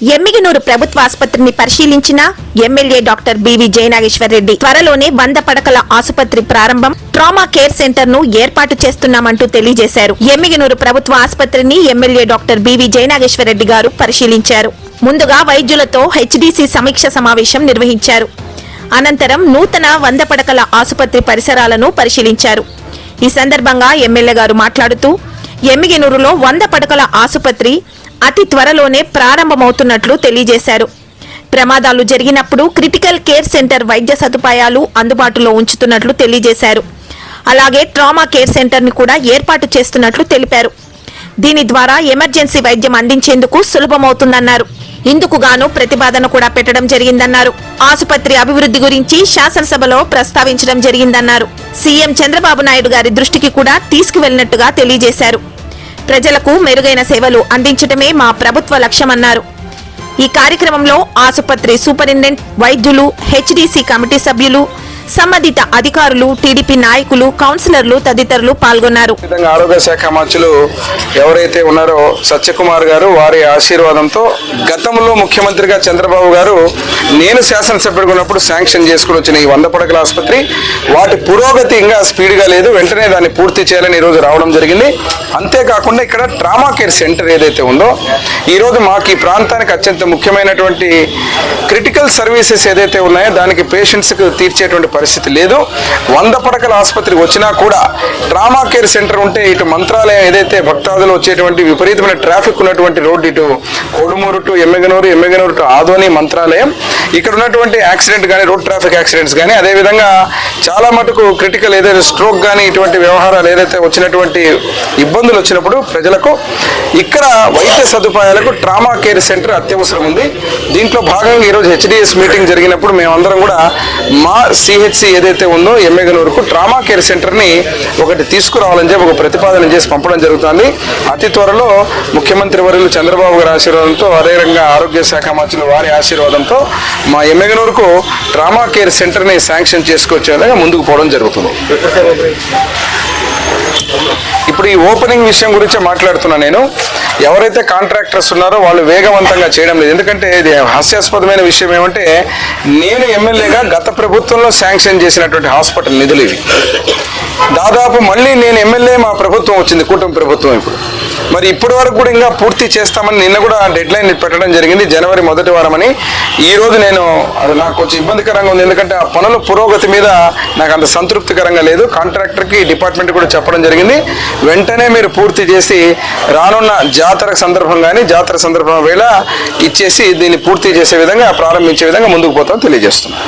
ఎమ్మిగినూరు ప్రభుత్వ ఆసుపత్రిని పరిశీలించిన MLA doctor BV Jayanageshwar Reddy. త్వరలోనే వంద పడకల ఆసుపత్రి ప్రారంభం. ట్రామా కేర్ సెంటర్ను ఏర్పాటు చేస్తున్నామంటూ తెలియజేశారు. ఎమ్మిగినూరు ప్రభుత్వ ఆసుపత్రిని MLA doctor BV Jayanageshwar Reddy garu పరిశీలించారు. ముందుగా వైద్యులతో హెచ్డీసీ సమీక్ష సమావేశం నిర్వహించారు. అనంతరం నూతన వంద పడకల ఆసుపత్రి పరిసరాలను పరిశీలించారు. ఈ సందర్భంగా ఎమ్మెల్యే గారు మాట్లాడుతూ ఎమ్మిగినూరులో వంద పడకల ఆసుపత్రి అతి త్వరలోనే ప్రారంభమవుతున్నట్లు తెలియజేశారు. ప్రమాదాలు జరిగినప్పుడు క్రిటికల్ కేర్ సెంటర్ వైద్య సదుపాయాలు అందుబాటులో ఉంచుతున్నట్లు తెలియజేశారు. అలాగే ట్రామా కేర్ సెంటర్ని కూడా ఏర్పాటు చేస్తున్నట్లు తెలిపారు. దీని ద్వారా ఎమర్జెన్సీ వైద్యం అందించేందుకు సులభమవుతుందన్నారు. ఇందుకు గాను ప్రతిపాదన కూడా పెట్టడం జరిగిందన్నారు. ఆసుపత్రి అభివృద్ధి గురించి శాసనసభలో ప్రస్తావించడం జరిగిందన్నారు. సీఎం చంద్రబాబు నాయుడు గారి దృష్టికి కూడా తీసుకువెళ్ళినట్టుగా తెలియజేశారు. ప్రజలకు మెరుగైన సేవలు అందించడమే మా ప్రభుత్వ లక్ష్యమన్నారు. ఈ కార్యక్రమంలో ఆసుపత్రి సూపరింటెండెంట్ వైద్యులు హెచ్డీసీ కమిటీ సభ్యులు సంబంధిత అధికారులు టీడీపీ నాయకులు కౌన్సిలర్లు తదితరులు పాల్గొన్నారు. ఆరోగ్య శాఖ మంత్రులు ఎవరైతే ఉన్నారో సత్యకుమార్ గారు వారి ఆశీర్వాదంతో గతంలో ముఖ్యమంత్రిగా చంద్రబాబు గారు నేను శాసనసభ్యుడిగా ఉన్నప్పుడు శాంక్షన్ చేసుకుని వచ్చిన ఈ వంద పడకల ఆసుపత్రి వాటి పురోగతి ఇంకా స్పీడ్గా లేదు. వెంటనే దాన్ని పూర్తి చేయాలని ఈరోజు రావడం జరిగింది. అంతేకాకుండా ఇక్కడ ట్రామా కేర్ సెంటర్ ఏదైతే ఉందో ఈరోజు మాకు ఈ ప్రాంతానికి అత్యంత ముఖ్యమైనటువంటి క్రిటికల్ సర్వీసెస్ ఏదైతే ఉన్నాయో దానికి పేషెంట్స్కి తీర్చేటువంటి పరిస్థితి లేదు. వంద పడకల ఆసుపత్రి వచ్చినా కూడా ట్రామా కేర్ సెంటర్ ఉంటే ఇటు మంత్రాలయం ఏదైతే భక్తాదులు వచ్చేటువంటి విపరీతమైన ట్రాఫిక్ ఉన్నటువంటి రోడ్డు ఇటు కొడుమూరు టు ఎమ్మెగనూరు ఎమ్మెగనూరు టు ఆదోని మంత్రాలయం. ఇక్కడ ఉన్నటువంటి యాక్సిడెంట్ కానీ రోడ్ ట్రాఫిక్ యాక్సిడెంట్స్ కానీ అదేవిధంగా చాలా మటుకు క్రిటికల్ ఏదైతే స్ట్రోక్ కానీ ఇటువంటి వ్యవహారాలు ఏదైతే వచ్చినటువంటి ఇబ్బందులు వచ్చినప్పుడు ప్రజలకు ఇక్కడ వైద్య సదుపాయాలకు ట్రామా కేర్ సెంటర్ అత్యవసరం ఉంది. దీంట్లో భాగంగా ఈరోజు హెచ్డిఎస్ మీటింగ్ జరిగినప్పుడు మేమందరం కూడా మా సిహెచ్సి ఏదైతే ఉందో ఎమ్మెగనూరుకు ట్రామా కేర్ సెంటర్ని ఒకటి తీసుకురావాలని చెప్పి ఒక ప్రతిపాదన చేసి పంపడం జరుగుతుంది. అతి త్వరలో ముఖ్యమంత్రి వర్యులు చంద్రబాబు గారి ఆశీర్వాదంతో అదేవిధంగా ఆరోగ్య శాఖ మంత్రులు వారి ఆశీర్వాదంతో మా ఎమ్మెగనూరుకు ట్రామా కేర్ సెంటర్ని శాంక్షన్ చేసుకొచ్చే విధంగా ముందుకు పోవడం జరుగుతుంది. ఇప్పుడు ఈ ఓపెనింగ్ విషయం గురించి మాట్లాడుతున్నా నేను. ఎవరైతే కాంట్రాక్టర్స్ ఉన్నారో వాళ్ళు వేగవంతంగా చేయడం లేదు. ఎందుకంటే ఇది హాస్యాస్పదమైన విషయం ఏమంటే నేను ఎమ్మెల్యేగా గత ప్రభుత్వంలో శాంక్షన్ చేసినటువంటి హాస్పిటల్ నిధులు ఇవి. దాదాపు మళ్ళీ నేను ఎమ్మెల్యే మా ప్రభుత్వం వచ్చింది కూటమి ప్రభుత్వం ఇప్పుడు. మరి ఇప్పటి వరకు కూడా ఇంకా పూర్తి చేస్తామని నిన్న కూడా డెడ్ లైన్ పెట్టడం జరిగింది జనవరి మొదటి వారం అని ఈ రోజు నేను అది నాకు కొంచెం ఇబ్బందికరంగా ఉంది ఎందుకంటే ఆ పనుల పురోగతి మీద నాకు అంత సంతృప్తికరంగా లేదు. కాంట్రాక్టర్కి డిపార్ట్మెంట్ కూడా చెప్పడం జరిగింది. వెంటనే మీరు పూర్తి చేసి రానున్న జాతర సందర్భం కానీ జాతర సందర్భం వేళ ఇచ్చేసి దీన్ని పూర్తి చేసే విధంగా ప్రారంభించే విధంగా ముందుకు పోతాం తెలియజేస్తున్నాను.